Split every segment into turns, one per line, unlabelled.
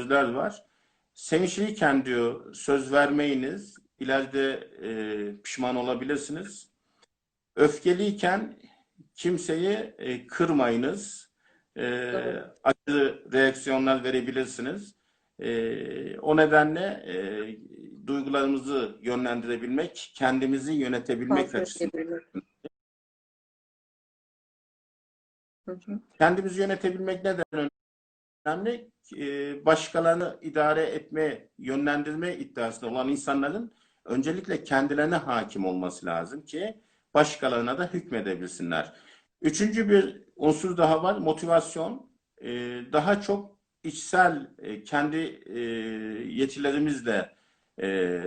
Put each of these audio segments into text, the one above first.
sözler var. Sevinçliyken diyor söz vermeyiniz, ileride e, pişman olabilirsiniz. Öfkeliyken kimseyi e, kırmayınız. E, acı reaksiyonlar verebilirsiniz. E, o nedenle e, duygularımızı yönlendirebilmek, kendimizi yönetebilmek açısından kendimizi yönetebilmek neden önemli? Ee, Başkalarını idare etme, yönlendirme iddiasında olan insanların öncelikle kendilerine hakim olması lazım ki başkalarına da hükmedebilsinler. Üçüncü bir unsur daha var, motivasyon. Ee, Daha çok içsel e, kendi e, yetilerimizle e,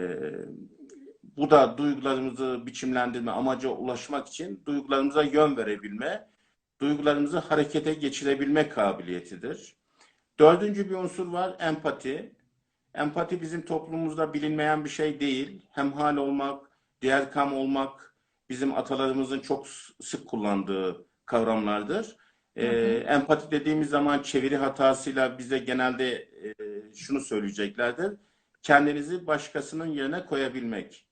bu da duygularımızı biçimlendirme, amaca ulaşmak için duygularımıza yön verebilme, duygularımızı harekete geçirebilme kabiliyetidir. Dördüncü bir unsur var, empati. Empati bizim toplumumuzda bilinmeyen bir şey değil. Hemhal olmak, diğer kam olmak bizim atalarımızın çok sık kullandığı kavramlardır. Ee, empati dediğimiz zaman çeviri hatasıyla bize genelde e, şunu söyleyeceklerdir. Kendinizi başkasının yerine koyabilmek.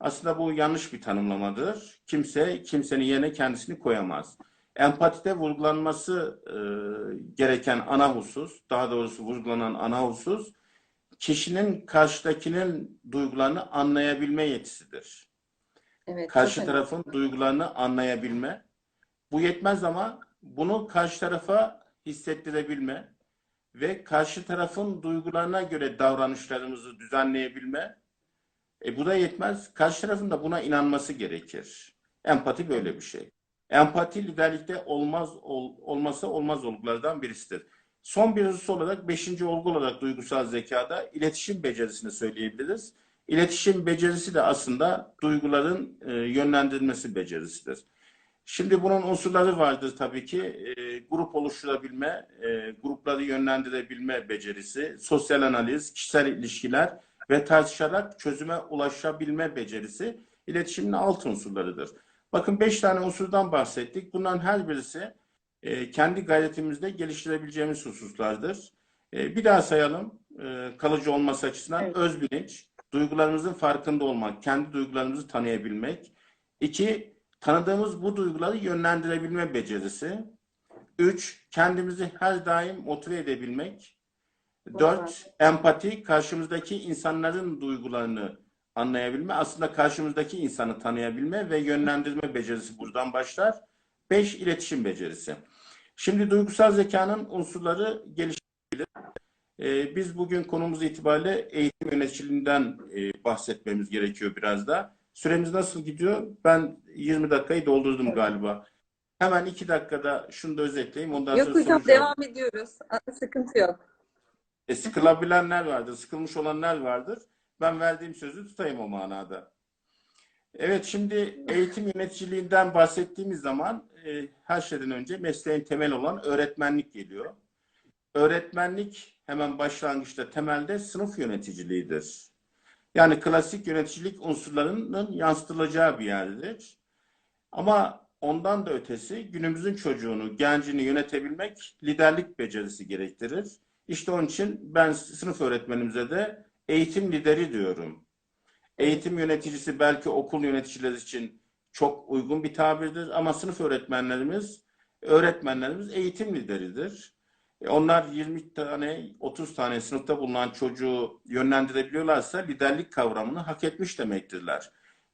Aslında bu yanlış bir tanımlamadır. Kimse kimsenin yerine kendisini koyamaz. Empatide vurgulanması e, gereken ana husus, daha doğrusu vurgulanan ana husus, kişinin karşıdakinin duygularını anlayabilme yetisidir.
Evet,
Karşı
önemli.
tarafın duygularını anlayabilme. Bu yetmez ama bunu karşı tarafa hissettirebilme ve karşı tarafın duygularına göre davranışlarımızı düzenleyebilme. E bu da yetmez. Karşı tarafın da buna inanması gerekir. Empati böyle bir şey. Empati liderlikte olmaz ol, olmasa olmaz olgulardan birisidir. Son bir husus olarak beşinci olgu olarak duygusal zekada iletişim becerisini söyleyebiliriz. İletişim becerisi de aslında duyguların e, yönlendirilmesi becerisidir. Şimdi bunun unsurları vardır tabii ki. E, grup oluşturabilme, e, grupları yönlendirebilme becerisi, sosyal analiz, kişisel ilişkiler ve tartışarak çözüme ulaşabilme becerisi iletişimin alt unsurlarıdır. Bakın beş tane unsurdan bahsettik. Bunların her birisi e, kendi gayretimizde geliştirebileceğimiz hususlardır. E, bir daha sayalım e, kalıcı olması açısından.
Evet.
Öz bilinç, duygularımızın farkında olmak, kendi duygularımızı tanıyabilmek. İki, tanıdığımız bu duyguları yönlendirebilme becerisi. Üç, kendimizi her daim motive edebilmek. Dört, empati, karşımızdaki insanların duygularını anlayabilme, aslında karşımızdaki insanı tanıyabilme ve yönlendirme becerisi buradan başlar. Beş, iletişim becerisi. Şimdi duygusal zekanın unsurları gelişebilir. Ee, biz bugün konumuz itibariyle eğitim yöneticiliğinden e, bahsetmemiz gerekiyor biraz da. Süremiz nasıl gidiyor? Ben 20 dakikayı doldurdum galiba. Hemen iki dakikada şunu da özetleyeyim. Ondan
Yok
sonra
hocam devam ediyoruz. Sıkıntı yok.
E, sıkılabilenler vardır, sıkılmış olanlar vardır. Ben verdiğim sözü tutayım o manada. Evet, şimdi eğitim yöneticiliğinden bahsettiğimiz zaman e, her şeyden önce mesleğin temel olan öğretmenlik geliyor. Öğretmenlik hemen başlangıçta temelde sınıf yöneticiliğidir. Yani klasik yöneticilik unsurlarının yansıtılacağı bir yerdir. Ama ondan da ötesi günümüzün çocuğunu, gencini yönetebilmek liderlik becerisi gerektirir. İşte onun için ben sınıf öğretmenimize de eğitim lideri diyorum. Eğitim yöneticisi belki okul yöneticileri için çok uygun bir tabirdir ama sınıf öğretmenlerimiz, öğretmenlerimiz eğitim lideridir. E, Onlar 20 tane, 30 tane sınıfta bulunan çocuğu yönlendirebiliyorlarsa liderlik kavramını hak etmiş demektirler.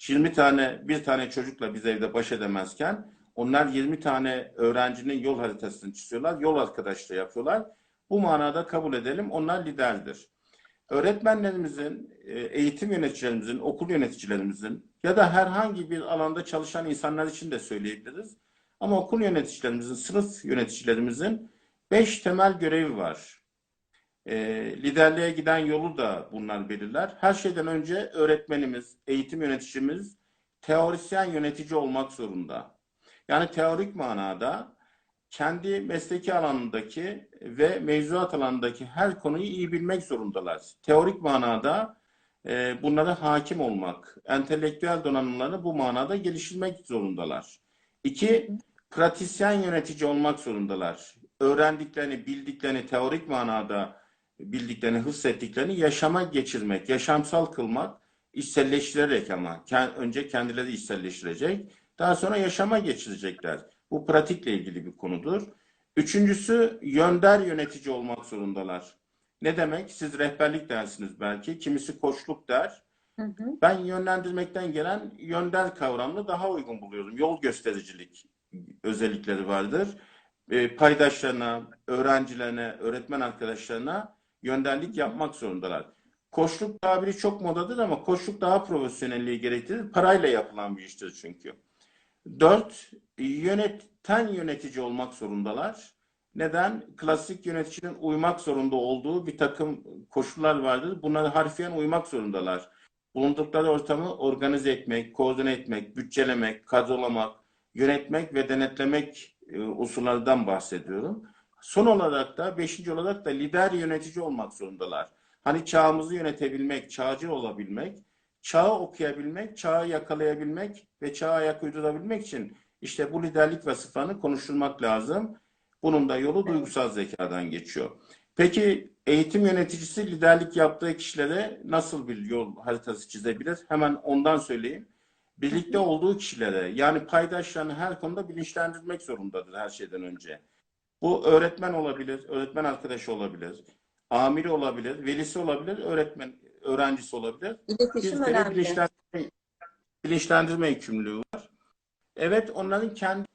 20 tane, bir tane çocukla biz evde baş edemezken onlar 20 tane öğrencinin yol haritasını çiziyorlar, yol arkadaşlığı yapıyorlar. Bu manada kabul edelim, onlar liderdir. Öğretmenlerimizin, e, eğitim yöneticilerimizin, okul yöneticilerimizin ya da herhangi bir alanda çalışan insanlar için de söyleyebiliriz. Ama okul yöneticilerimizin, sınıf yöneticilerimizin beş temel görevi var. E, liderliğe giden yolu da bunlar belirler. Her şeyden önce öğretmenimiz, eğitim yöneticimiz teorisyen yönetici olmak zorunda. Yani teorik manada kendi mesleki alanındaki ve mevzuat alanındaki her konuyu iyi bilmek zorundalar. Teorik manada e, bunlara hakim olmak, entelektüel donanımlarını bu manada geliştirmek zorundalar. İki, pratisyen yönetici olmak zorundalar. Öğrendiklerini, bildiklerini teorik manada bildiklerini, hissettiklerini yaşama geçirmek, yaşamsal kılmak, içselleştirerek ama önce kendileri içselleştirecek, daha sonra yaşama geçirecekler. Bu pratikle ilgili bir konudur. Üçüncüsü yönder yönetici olmak zorundalar. Ne demek? Siz rehberlik dersiniz belki, kimisi koçluk der.
Hı hı.
Ben yönlendirmekten gelen yönder kavramını daha uygun buluyorum. Yol göstericilik özellikleri vardır. E, paydaşlarına, öğrencilerine, öğretmen arkadaşlarına yönderlik yapmak zorundalar. Koçluk tabiri çok modadır ama koçluk daha profesyonelliği gerektirir. Parayla yapılan bir iştir çünkü. Dört, yöneten yönetici olmak zorundalar. Neden? Klasik yöneticinin uymak zorunda olduğu bir takım koşullar vardır. Bunlara harfiyen uymak zorundalar. Bulundukları ortamı organize etmek, koordine etmek, bütçelemek, kadrolamak, yönetmek ve denetlemek e, unsurlardan bahsediyorum. Son olarak da, beşinci olarak da lider yönetici olmak zorundalar. Hani çağımızı yönetebilmek, çağcı olabilmek, çağı okuyabilmek, çağı yakalayabilmek ve çağa ayak uydurabilmek için işte bu liderlik vasıflarını konuşturmak lazım. Bunun da yolu duygusal zekadan geçiyor. Peki eğitim yöneticisi liderlik yaptığı kişilere nasıl bir yol haritası çizebilir? Hemen ondan söyleyeyim. Birlikte olduğu kişilere yani paydaşlarını her konuda bilinçlendirmek zorundadır her şeyden önce. Bu öğretmen olabilir, öğretmen arkadaşı olabilir, amiri olabilir, velisi olabilir, öğretmen öğrencisi olabilir.
İletişim
Bir
önemli.
bilinçlendirme, bilinçlendirme yükümlülüğü var. Evet onların kendi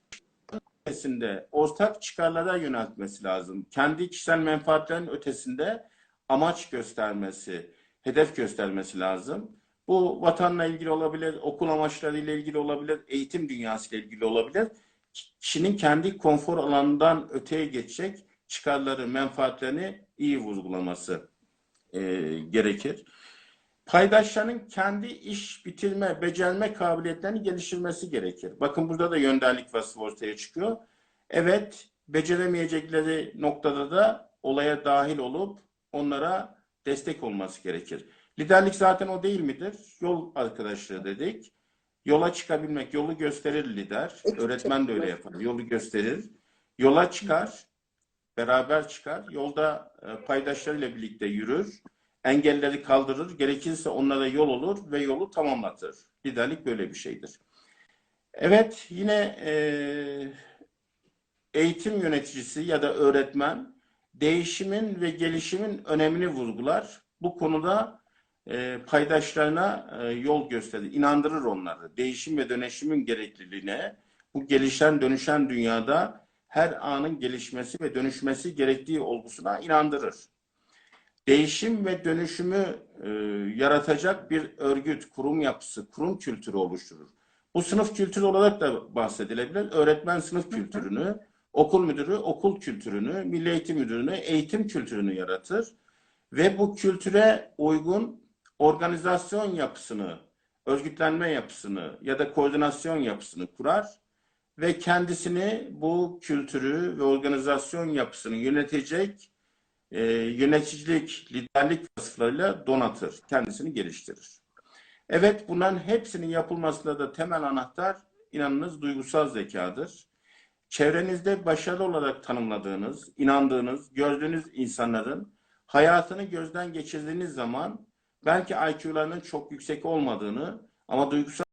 ötesinde ortak çıkarlara yöneltmesi lazım. Kendi kişisel menfaatlerin ötesinde amaç göstermesi, hedef göstermesi lazım. Bu vatanla ilgili olabilir, okul amaçlarıyla ilgili olabilir, eğitim dünyasıyla ilgili olabilir. Kişinin kendi konfor alanından öteye geçecek çıkarları, menfaatlerini iyi vurgulaması e, gerekir. Paydaşların kendi iş bitirme, becerme kabiliyetlerini geliştirmesi gerekir. Bakın burada da yönderlik vasfı ortaya çıkıyor. Evet, beceremeyecekleri noktada da olaya dahil olup onlara destek olması gerekir. Liderlik zaten o değil midir? Yol arkadaşlığı dedik. Yola çıkabilmek, yolu gösterir lider. Öğretmen de öyle yapar. Yolu gösterir. Yola çıkar, beraber çıkar. Yolda e, paydaşlarıyla birlikte yürür. Engelleri kaldırır. Gerekirse onlara yol olur ve yolu tamamlatır. Liderlik böyle bir şeydir. Evet, yine e, eğitim yöneticisi ya da öğretmen değişimin ve gelişimin önemini vurgular. Bu konuda e, paydaşlarına e, yol gösterir, inandırır onları. Değişim ve dönüşümün gerekliliğine, bu gelişen dönüşen dünyada her anın gelişmesi ve dönüşmesi gerektiği olgusuna inandırır. Değişim ve dönüşümü e, yaratacak bir örgüt, kurum yapısı, kurum kültürü oluşturur. Bu sınıf kültürü olarak da bahsedilebilir. Öğretmen sınıf kültürünü, okul müdürü okul kültürünü, milli eğitim müdürünü eğitim kültürünü yaratır. Ve bu kültüre uygun organizasyon yapısını, örgütlenme yapısını ya da koordinasyon yapısını kurar ve kendisini bu kültürü ve organizasyon yapısını yönetecek e, yöneticilik, liderlik vasıflarıyla donatır, kendisini geliştirir. Evet, bunların hepsinin yapılmasında da temel anahtar inanınız duygusal zekadır. Çevrenizde başarılı olarak tanımladığınız, inandığınız, gördüğünüz insanların hayatını gözden geçirdiğiniz zaman belki IQ'larının çok yüksek olmadığını ama duygusal